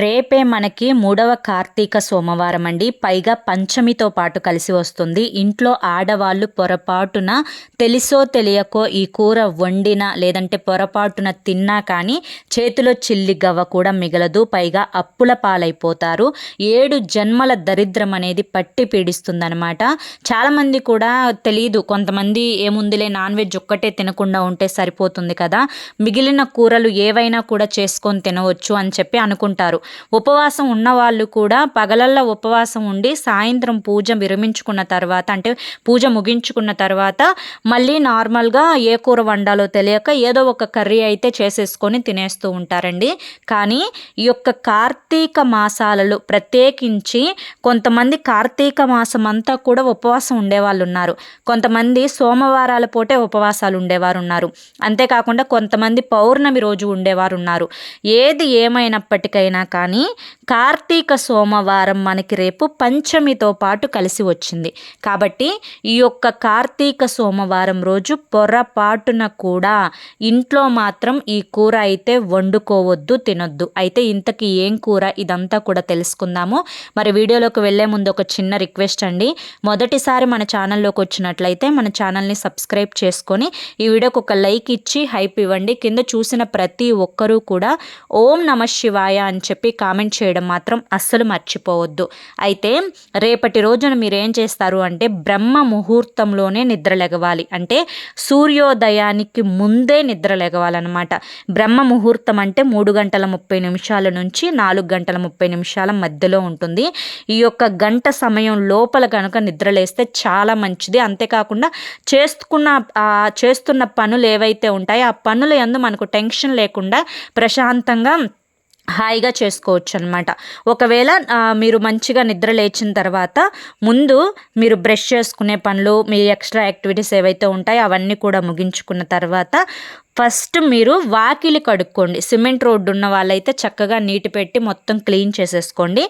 రేపే మనకి మూడవ కార్తీక సోమవారం అండి పైగా పంచమితో పాటు కలిసి వస్తుంది. ఇంట్లో ఆడవాళ్ళు పొరపాటున తెలిసో తెలియకో ఈ కూర వండినా లేదంటే పొరపాటున తిన్నా కానీ చేతిలో చిల్లి గవ్వ కూడా మిగలదు. పైగా అప్పుల పాలైపోతారు. ఏడు జన్మల దరిద్రం అనేది పట్టి పీడిస్తుందనమాట చాలామంది కూడా తెలియదు కొంతమంది ఏముందిలే నాన్ వెజ్ ఒక్కటే తినకుండా ఉంటే సరిపోతుంది కదా. మిగిలిన కూరలు ఏవైనా కూడా చేసుకొని తినవచ్చు అని చెప్పి అనుకుంటారు. ఉపవాసం ఉన్నవాళ్ళు కూడా పగలల్లో ఉపవాసం ఉండి సాయంత్రం పూజ విరమించుకున్న తర్వాత అంటే పూజ ముగించుకున్న తర్వాత మళ్ళీ నార్మల్గా ఏ కూర వండాలో తెలియక ఏదో ఒక కర్రీ అయితే చేసేసుకొని తినేస్తూ ఉంటారండి. కానీ ఈ యొక్క కార్తీక మాసాలలో ప్రత్యేకించి కొంతమంది కార్తీక మాసం అంతా కూడా ఉపవాసం ఉండేవాళ్ళు ఉన్నారు కొంతమంది సోమవారాల పూటే ఉపవాసాలు ఉండేవారు ఉన్నారు అంతేకాకుండా కొంతమంది పౌర్ణమి రోజు ఉండేవారు ఉన్నారు ఏది ఏమైనప్పటికైనా కానీ కార్తీక సోమవారం మనకి రేపు పంచమితో పాటు కలిసి వచ్చింది. కాబట్టి ఈ యొక్క కార్తీక సోమవారం రోజు పొరపాటున కూడా ఇంట్లో మాత్రం ఈ కూర అయితే వండుకోవద్దు తినొద్దు. అయితే ఇంతకీ ఏం కూర? ఇదంతా కూడా తెలుసుకుందాము. మరి వీడియోలోకి వెళ్ళే ముందు ఒక చిన్న రిక్వెస్ట్ అండి. మొదటిసారి మన ఛానల్లోకి వచ్చినట్లయితే మన ఛానల్ని సబ్స్క్రైబ్ చేసుకొని ఈ వీడియోకి ఒక లైక్ ఇచ్చి హైప్ ఇవ్వండి. కింద చూసిన ప్రతి ఒక్కరూ కూడా ఓం నమ శివాయ అని చెప్పి చెప్పి కామెంట్ చేయడం మాత్రం అస్సలు మర్చిపోవద్దు. అయితే రేపటి రోజున మీరు ఏం చేస్తారు అంటే బ్రహ్మ ముహూర్తంలోనే నిద్ర లెగవాలి. అంటే సూర్యోదయానికి ముందే నిద్ర లెగవాలన్నమాట. బ్రహ్మ ముహూర్తం అంటే మూడు గంటల ముప్పై నిమిషాల నుంచి నాలుగు గంటల ముప్పై నిమిషాల మధ్యలో ఉంటుంది. ఈ యొక్క గంట సమయం లోపల కనుక నిద్రలేస్తే చాలా మంచిది. అంతేకాకుండా చేసుకున్న చేస్తున్న పనులు ఏవైతే ఉంటాయో ఆ పనులు ఎందు మనకు టెన్షన్ లేకుండా ప్రశాంతంగా హాయిగా చేసుకోవచ్చు అనమాట ఒకవేళ మీరు మంచిగా నిద్ర లేచిన తర్వాత ముందు మీరు బ్రష్ చేసుకునే పనులు మీ ఎక్స్ట్రా యాక్టివిటీస్ ఏవైతే ఉంటాయో అవన్నీ కూడా ముగించుకున్న తర్వాత ఫస్ట్ మీరు వాకిలి కడుక్కోండి. సిమెంట్ రోడ్డు ఉన్న వాళ్ళైతే చక్కగా నీటి పెట్టి మొత్తం క్లీన్ చేసేసుకోండి.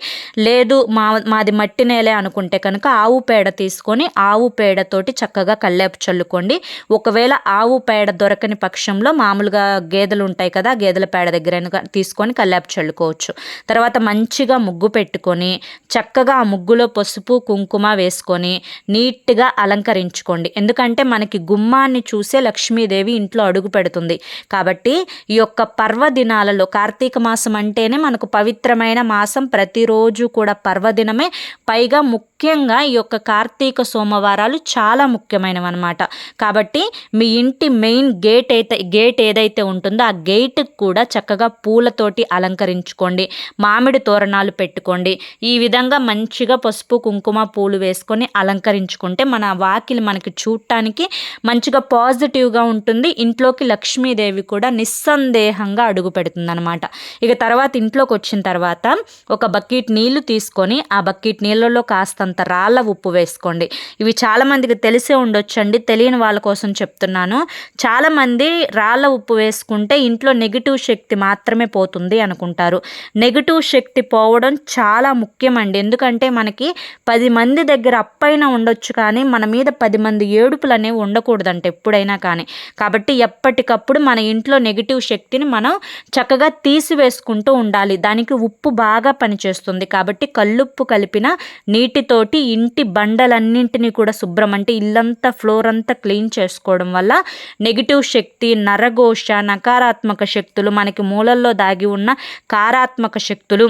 లేదు మా మాది మట్టి నేలే అనుకుంటే కనుక ఆవు పేడ తీసుకొని ఆవు పేడతోటి చక్కగా కల్లేపు చల్లుకోండి. ఒకవేళ ఆవు పేడ దొరకని పక్షంలో మామూలుగా గేదెలు ఉంటాయి కదా గేదెల పేడ దగ్గర తీసుకొని కల్లేపు చల్లుకోవచ్చు. తర్వాత మంచిగా ముగ్గు పెట్టుకొని చక్కగా ఆ ముగ్గులో పసుపు కుంకుమ వేసుకొని నీట్గా అలంకరించుకోండి. ఎందుకంటే మనకి గుమ్మాన్ని చూసే లక్ష్మీదేవి ఇంట్లో అడుగు పెడుతుంది. పెడుతుంది కాబట్టి ఈ యొక్క పర్వదినాలలో కార్తీక మాసం అంటేనే మనకు పవిత్రమైన మాసం. ప్రతిరోజు కూడా పర్వదినమే. పైగా ముక్ ముఖ్యంగా ఈ యొక్క కార్తీక సోమవారాలు చాలా ముఖ్యమైనవి అనమాట కాబట్టి మీ ఇంటి మెయిన్ గేట్ అయితే గేట్ ఏదైతే ఉంటుందో ఆ గేట్ కూడా చక్కగా పూలతోటి అలంకరించుకోండి. మామిడి తోరణాలు పెట్టుకోండి. ఈ విధంగా మంచిగా పసుపు కుంకుమ పూలు వేసుకొని అలంకరించుకుంటే మన వాకిలి మనకి చూడటానికి మంచిగా పాజిటివ్గా ఉంటుంది. ఇంట్లోకి లక్ష్మీదేవి కూడా నిస్సందేహంగా అడుగు పెడుతుందనమాట ఇక తర్వాత ఇంట్లోకి వచ్చిన తర్వాత ఒక బకెట్ నీళ్ళు తీసుకొని ఆ బకెట్ నీళ్ళలో కాస్తంత రాళ్ళ ఉప్పు వేసుకోండి. ఇవి చాలామందికి తెలిసే ఉండొచ్చండి. తెలియని వాళ్ళ కోసం చెప్తున్నాను. చాలామంది రాళ్ళ ఉప్పు వేసుకుంటే ఇంట్లో నెగిటివ్ శక్తి మాత్రమే పోతుంది అనుకుంటారు. నెగిటివ్ శక్తి పోవడం చాలా ముఖ్యమండి. ఎందుకంటే మనకి పది మంది దగ్గర అప్పైనా ఉండొచ్చు కానీ మన మీద పది మంది ఏడుపులు అనేవి ఉండకూడదంట ఎప్పుడైనా కానీ. కాబట్టి ఎప్పటికప్పుడు మన ఇంట్లో నెగిటివ్ శక్తిని మనం చక్కగా తీసివేసుకుంటూ ఉండాలి. దానికి ఉప్పు బాగా పనిచేస్తుంది. కాబట్టి కల్లుప్పు కలిపిన నీటితో తోటి ఇంటి బండలన్నింటినీ కూడా శుభ్రం అంటే ఇల్లంతా ఫ్లోర్ అంతా క్లీన్ చేసుకోవడం వల్ల నెగిటివ్ శక్తి నరఘోష నకారాత్మక శక్తులు మనకి మూలల్లో దాగి ఉన్న కారాత్మక శక్తులు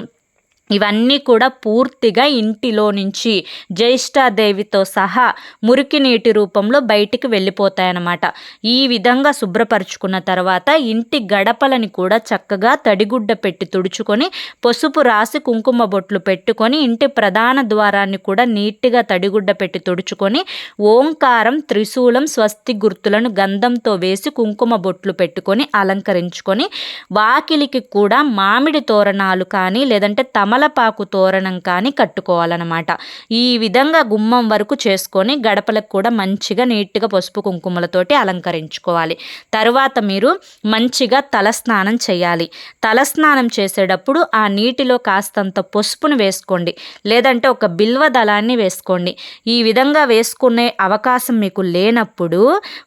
ఇవన్నీ కూడా పూర్తిగా ఇంటిలో నుంచి జ్యేష్ఠాదేవితో సహా మురికి నీటి రూపంలో బయటికి వెళ్ళిపోతాయన్నమాట. ఈ విధంగా శుభ్రపరుచుకున్న తర్వాత ఇంటి గడపలని కూడా చక్కగా తడిగుడ్డ పెట్టి తుడుచుకొని పసుపు రాసి కుంకుమ బొట్లు పెట్టుకొని ఇంటి ప్రధాన ద్వారాన్ని కూడా నీట్గా తడిగుడ్డ పెట్టి తుడుచుకొని ఓంకారం త్రిశూలం స్వస్తి గుర్తులను గంధంతో వేసి కుంకుమ బొట్లు పెట్టుకొని అలంకరించుకొని వాకిలికి కూడా మామిడి తోరణాలు కానీ లేదంటే తమ తమలపాకు తోరణం కానీ కట్టుకోవాలన్నమాట. ఈ విధంగా గుమ్మం వరకు చేసుకొని గడపలకు కూడా మంచిగా నీట్గా పసుపు కుంకుమలతోటి అలంకరించుకోవాలి. తర్వాత మీరు మంచిగా తలస్నానం చేయాలి. తలస్నానం చేసేటప్పుడు ఆ నీటిలో కాస్తంత పసుపును వేసుకోండి. లేదంటే ఒక బిల్వ దళాన్ని వేసుకోండి. ఈ విధంగా వేసుకునే అవకాశం మీకు లేనప్పుడు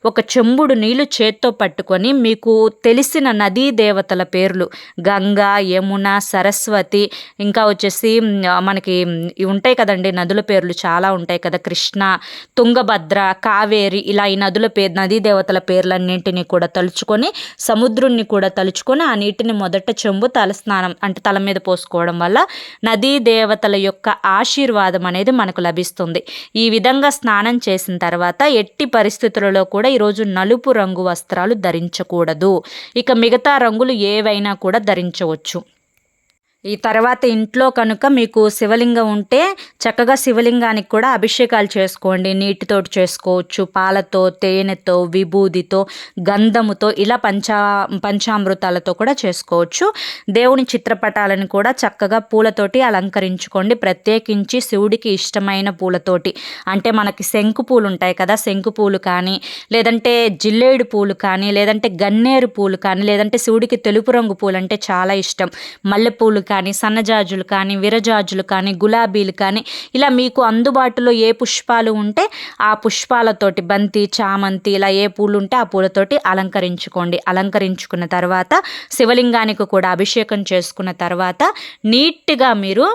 ఒక చెంబుడు నీళ్ళు చేత్తో పట్టుకొని మీకు తెలిసిన నదీ దేవతల పేర్లు గంగా యమున సరస్వతి ఇంకా ఇంకా వచ్చేసి మనకి ఉంటాయి కదండి నదుల పేర్లు చాలా ఉంటాయి కదా. కృష్ణ తుంగభద్ర కావేరి ఇలా ఈ నదుల పేరు నదీ దేవతల పేర్లన్నింటినీ కూడా తలుచుకొని సముద్రుణ్ణి కూడా తలుచుకొని ఆ నీటిని మొదట చెంబు తలస్నానం అంటే తల మీద పోసుకోవడం వల్ల నదీ దేవతల యొక్క ఆశీర్వాదం అనేది మనకు లభిస్తుంది. ఈ విధంగా స్నానం చేసిన తర్వాత ఎట్టి పరిస్థితులలో కూడా ఈరోజు నలుపు రంగు వస్త్రాలు ధరించకూడదు. ఇక మిగతా రంగులు ఏవైనా కూడా ధరించవచ్చు. ఈ తర్వాత ఇంట్లో కనుక మీకు శివలింగం ఉంటే చక్కగా శివలింగానికి కూడా అభిషేకాలు చేసుకోండి. నీటితో చేసుకోవచ్చు. పాలతో తేనెతో విభూదితో గంధముతో ఇలా పంచా పంచామృతాలతో కూడా చేసుకోవచ్చు. దేవుని చిత్రపటాలను కూడా చక్కగా పూలతోటి అలంకరించుకోండి. ప్రత్యేకించి శివుడికి ఇష్టమైన పూలతోటి. అంటే మనకి శంకు పూలు ఉంటాయి కదా శంకు పూలు కానీ లేదంటే జిల్లేడు పూలు కానీ లేదంటే గన్నేరు పూలు కానీ లేదంటే శివుడికి తెలుపు రంగు పూలు అంటే చాలా ఇష్టం. మల్లెపూలు కానీ సన్నజాజులు కానీ విరజాజులు కానీ గులాబీలు కానీ ఇలా మీకు అందుబాటులో ఏ పుష్పాలు ఉంటే ఆ పుష్పాలతోటి బంతి చామంతి ఇలా ఏ పూలు ఉంటే ఆ పూలతోటి అలంకరించుకోండి. అలంకరించుకున్న తర్వాత శివలింగానికి కూడా అభిషేకం చేసుకున్న తర్వాత నీట్గా మీరు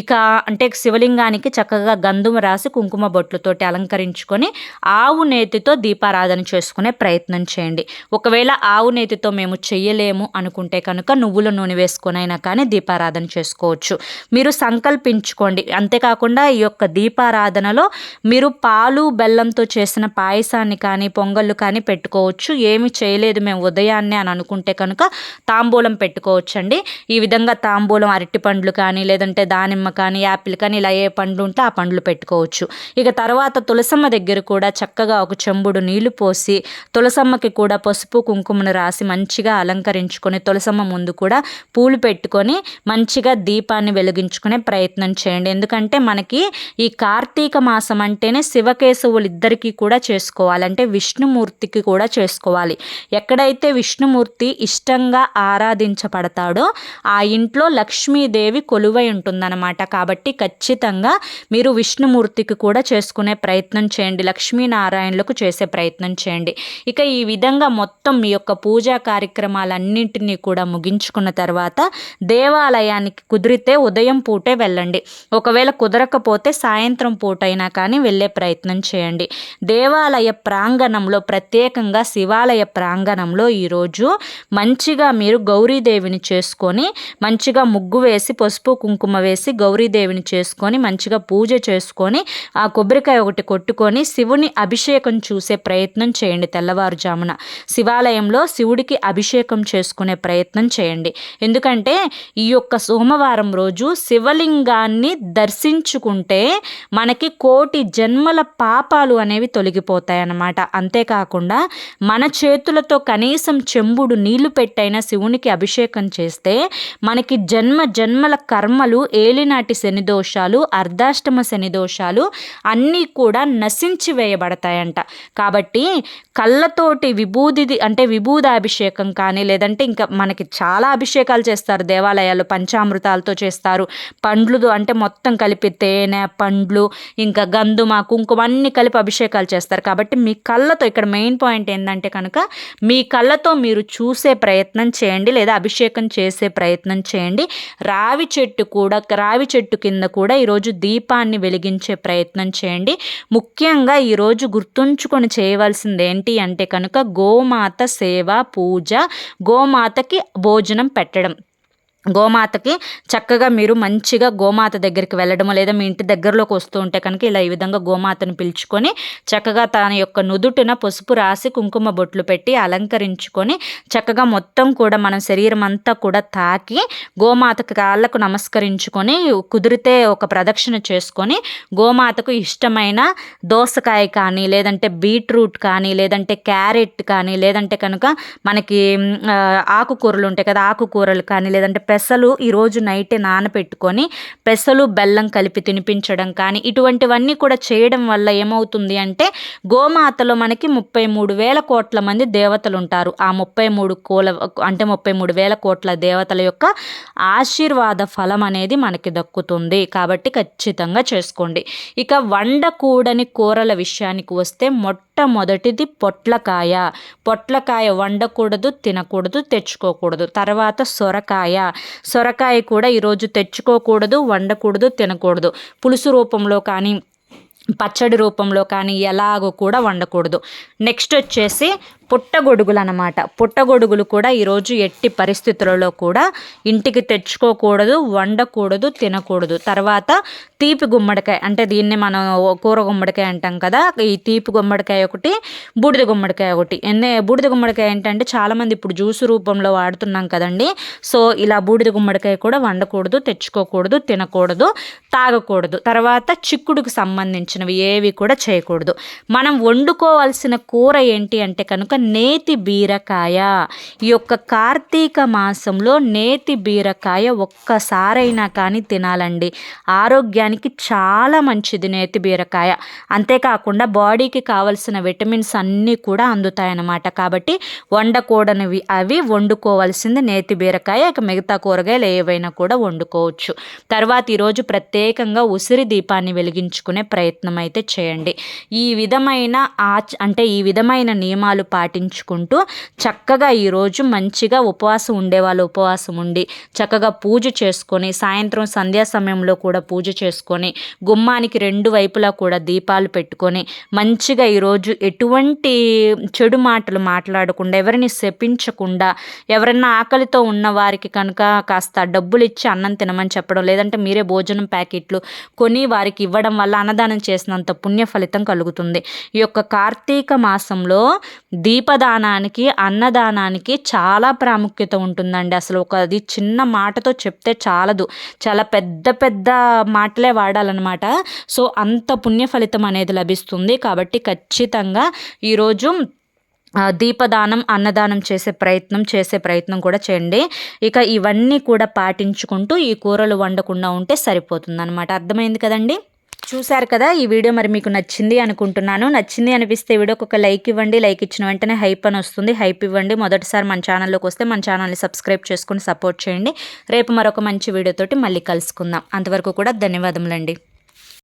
ఇక అంటే శివలింగానికి చక్కగా గంధం రాసి కుంకుమ బొట్లతోటి అలంకరించుకొని ఆవు నేతితో దీపారాధన చేసుకునే ప్రయత్నం చేయండి. ఒకవేళ ఆవు నేతితో మేము చెయ్యలేము అనుకుంటే కనుక నువ్వుల నూనె వేసుకొనైనా కానీ దీపారాధన దీపారాధన చేసుకోవచ్చు. మీరు సంకల్పించుకోండి. అంతేకాకుండా ఈ యొక్క దీపారాధనలో మీరు పాలు బెల్లంతో చేసిన పాయసాన్ని కానీ పొంగళ్ళు కానీ పెట్టుకోవచ్చు. ఏమి చేయలేదు మేము ఉదయాన్నే అని అనుకుంటే కనుక తాంబూలం పెట్టుకోవచ్చండి. ఈ విధంగా తాంబూలం అరటి పండ్లు కానీ లేదంటే దానిమ్మ కానీ యాపిల్ కానీ ఇలా ఏ పండ్లు ఉంటే ఆ పండ్లు పెట్టుకోవచ్చు. ఇక తర్వాత తులసమ్మ దగ్గర కూడా చక్కగా ఒక చెంబుడు నీళ్ళు పోసి తులసమ్మకి కూడా పసుపు కుంకుమను రాసి మంచిగా అలంకరించుకొని తులసమ్మ ముందు కూడా పూలు పెట్టుకొని మంచిగా దీపాన్ని వెలిగించుకునే ప్రయత్నం చేయండి. ఎందుకంటే మనకి ఈ కార్తీక మాసం అంటేనే శివకేశవులు ఇద్దరికీ కూడా చేసుకోవాలంటే విష్ణుమూర్తికి కూడా చేసుకోవాలి. ఎక్కడైతే విష్ణుమూర్తి ఇష్టంగా ఆరాధించబడతాడో ఆ ఇంట్లో లక్ష్మీదేవి కొలువై ఉంటుందన్నమాట. కాబట్టి ఖచ్చితంగా మీరు విష్ణుమూర్తికి కూడా చేసుకునే ప్రయత్నం చేయండి. లక్ష్మీనారాయణులకు చేసే ప్రయత్నం చేయండి. ఇక ఈ విధంగా మొత్తం మీ యొక్క పూజా కార్యక్రమాలన్నింటినీ కూడా ముగించుకున్న తర్వాత దేవాలయ సమయానికి కుదిరితే ఉదయం పూటే వెళ్ళండి. ఒకవేళ కుదరకపోతే సాయంత్రం పూటైనా కానీ వెళ్ళే ప్రయత్నం చేయండి. దేవాలయ ప్రాంగణంలో ప్రత్యేకంగా శివాలయ ప్రాంగణంలో ఈరోజు మంచిగా మీరు గౌరీదేవిని చేసుకొని మంచిగా ముగ్గు వేసి పసుపు కుంకుమ వేసి గౌరీదేవిని చేసుకొని మంచిగా పూజ చేసుకొని ఆ కొబ్బరికాయ ఒకటి కొట్టుకొని శివుని అభిషేకం చూసే ప్రయత్నం చేయండి తెల్లవారుజామున. శివాలయంలో శివుడికి అభిషేకం చేసుకునే ప్రయత్నం చేయండి. ఎందుకంటే ఈ యొక్క యొక్క సోమవారం రోజు శివలింగాన్ని దర్శించుకుంటే మనకి కోటి జన్మల పాపాలు అనేవి తొలగిపోతాయి అన్నమాట అంతేకాకుండా మన చేతులతో కనీసం చెంబుడు నీళ్ళు పెట్టైన శివునికి అభిషేకం చేస్తే మనకి జన్మ జన్మల కర్మలు ఏలినాటి శని దోషాలు అర్ధాష్టమ శని దోషాలు అన్నీ కూడా నశించి వేయబడతాయంట. కాబట్టి కళ్ళతోటి విభూది అంటే విభూదాభిషేకం కానీ లేదంటే ఇంకా మనకి చాలా అభిషేకాలు చేస్తారు దేవాలయాలు పంచామృతాలతో చేస్తారు. పండ్లు అంటే మొత్తం కలిపి తేనె పండ్లు ఇంకా గంధుమ కుంకుమ అన్ని కలిపి అభిషేకాలు చేస్తారు. కాబట్టి మీ కళ్ళతో ఇక్కడ మెయిన్ పాయింట్ ఏంటంటే కనుక మీ కళ్ళతో మీరు చూసే ప్రయత్నం చేయండి లేదా అభిషేకం చేసే ప్రయత్నం చేయండి. రావి చెట్టు కూడా రావి చెట్టు కింద కూడా ఈరోజు దీపాన్ని వెలిగించే ప్రయత్నం చేయండి. ముఖ్యంగా ఈరోజు గుర్తుంచుకొని చేయవలసింది ఏంటి అంటే కనుక గోమాత సేవ పూజ గోమాతకి భోజనం పెట్టడం. గోమాతకి చక్కగా మీరు మంచిగా గోమాత దగ్గరికి వెళ్ళడం లేదా మీ ఇంటి దగ్గరలోకి వస్తూ ఉంటే కనుక ఇలా ఈ విధంగా గోమాతను పిలుచుకొని చక్కగా తన యొక్క నుదుటిన పసుపు రాసి కుంకుమ బొట్లు పెట్టి అలంకరించుకొని చక్కగా మొత్తం కూడా మన శరీరం అంతా కూడా తాకి గోమాతకి కాళ్ళకు నమస్కరించుకొని కుదిరితే ఒక ప్రదక్షిణ చేసుకొని గోమాతకు ఇష్టమైన దోసకాయ కానీ లేదంటే బీట్రూట్ కానీ లేదంటే క్యారెట్ కానీ లేదంటే కనుక మనకి ఆకుకూరలు ఉంటాయి కదా ఆకుకూరలు కానీ లేదంటే పెసలు ఈరోజు నైటే నానపెట్టుకొని పెసలు బెల్లం కలిపి తినిపించడం కానీ ఇటువంటివన్నీ కూడా చేయడం వల్ల ఏమవుతుంది అంటే గోమాతలో మనకి ముప్పై మూడు వేల కోట్ల మంది దేవతలు ఉంటారు. ఆ ముప్పై మూడు కోల అంటే ముప్పై మూడు వేల కోట్ల దేవతల యొక్క ఆశీర్వాద ఫలం అనేది మనకి దక్కుతుంది. కాబట్టి ఖచ్చితంగా చేసుకోండి. ఇక వండకూడని కూరల విషయానికి వస్తే మొట్టమొదటిది పొట్లకాయ. పొట్లకాయ వండకూడదు తినకూడదు తెచ్చుకోకూడదు. తర్వాత సొరకాయ. సొరకాయ కూడా ఈరోజు తెచ్చుకోకూడదు వండకూడదు తినకూడదు. పులుసు రూపంలో కానీ పచ్చడి రూపంలో కానీ ఎలాగో కూడా వండకూడదు. నెక్స్ట్ వచ్చేసి పుట్టగొడుగులు అనమాట పుట్టగొడుగులు కూడా ఈరోజు ఎట్టి పరిస్థితులలో కూడా ఇంటికి తెచ్చుకోకూడదు వండకూడదు తినకూడదు. తర్వాత తీపి గుమ్మడికాయ అంటే దీన్ని మనం కూర గుమ్మడికాయ అంటాం కదా ఈ తీపి గుమ్మడికాయ ఒకటి బూడిద గుమ్మడికాయ ఒకటి. ఎన్నే బూడిద గుమ్మడికాయ ఏంటంటే చాలామంది ఇప్పుడు జ్యూస్ రూపంలో వాడుతున్నాం కదండి. సో ఇలా బూడిద గుమ్మడికాయ కూడా వండకూడదు తెచ్చుకోకూడదు తినకూడదు తాగకూడదు. తర్వాత చిక్కుడుకు సంబంధించినవి ఏవి కూడా చేయకూడదు. మనం వండుకోవాల్సిన కూర ఏంటి అంటే కనుక నేతి బీరకాయ. ఈ యొక్క కార్తీక మాసంలో నేతి బీరకాయ ఒక్కసారైనా కానీ తినాలండి. ఆరోగ్యానికి చాలా మంచిది నేతి బీరకాయ. అంతేకాకుండా బాడీకి కావలసిన విటమిన్స్ అన్నీ కూడా అందుతాయన్నమాట. కాబట్టి వండకూడనివి అవి వండుకోవాల్సింది నేతి బీరకాయ ఇక మిగతా కూరగాయలు ఏవైనా కూడా వండుకోవచ్చు. తర్వాత ఈరోజు ప్రత్యేకంగా ఉసిరి దీపాన్ని వెలిగించుకునే ప్రయత్నం అయితే చేయండి. ఈ విధమైన ఆచ అంటే ఈ విధమైన నియమాలు పాటించుకుంటూ చక్కగా ఈరోజు మంచిగా ఉపవాసం ఉండేవాళ్ళు ఉపవాసం ఉండి చక్కగా పూజ చేసుకొని సాయంత్రం సంధ్యా సమయంలో కూడా పూజ చేసుకొని గుమ్మానికి రెండు వైపులా కూడా దీపాలు పెట్టుకొని మంచిగా ఈరోజు ఎటువంటి చెడు మాటలు మాట్లాడకుండా ఎవరిని శపించకుండా ఎవరైనా ఆకలితో ఉన్న వారికి కనుక కాస్త డబ్బులు ఇచ్చి అన్నం తినమని చెప్పడం లేదంటే మీరే భోజనం ప్యాకెట్లు కొని వారికి ఇవ్వడం వల్ల అన్నదానం చేసినంత పుణ్య ఫలితం కలుగుతుంది. ఈ యొక్క కార్తీక మాసంలో దీపదానానికి అన్నదానానికి చాలా ప్రాముఖ్యత ఉంటుందండి. అసలు ఒక అది చిన్న మాటతో చెప్తే చాలదు. చాలా పెద్ద పెద్ద మాటలే వాడాలన్నమాట. సో అంత పుణ్య ఫలితం అనేది లభిస్తుంది. కాబట్టి ఖచ్చితంగా ఈరోజు దీపదానం అన్నదానం చేసే ప్రయత్నం చేసే ప్రయత్నం కూడా చేయండి. ఇక ఇవన్నీ కూడా పాటించుకుంటూ ఈ కూరలు వండకుండా ఉంటే సరిపోతుంది అనమాట అర్థమైంది కదండి? చూశారు కదా ఈ వీడియో మరి మీకు నచ్చింది అనుకుంటున్నాను. నచ్చింది అనిపిస్తే వీడియోకి ఒక లైక్ ఇవ్వండి. లైక్ ఇచ్చిన వెంటనే హైప్ అని వస్తుంది. హైప్ ఇవ్వండి. మొదటిసారి మన ఛానల్లోకి వస్తే మన ఛానల్ని సబ్స్క్రైబ్ చేసుకుని సపోర్ట్ చేయండి. రేపు మరొక మంచి వీడియోతోటి మళ్ళీ కలుసుకుందాం. అంతవరకు కూడా ధన్యవాదములండి.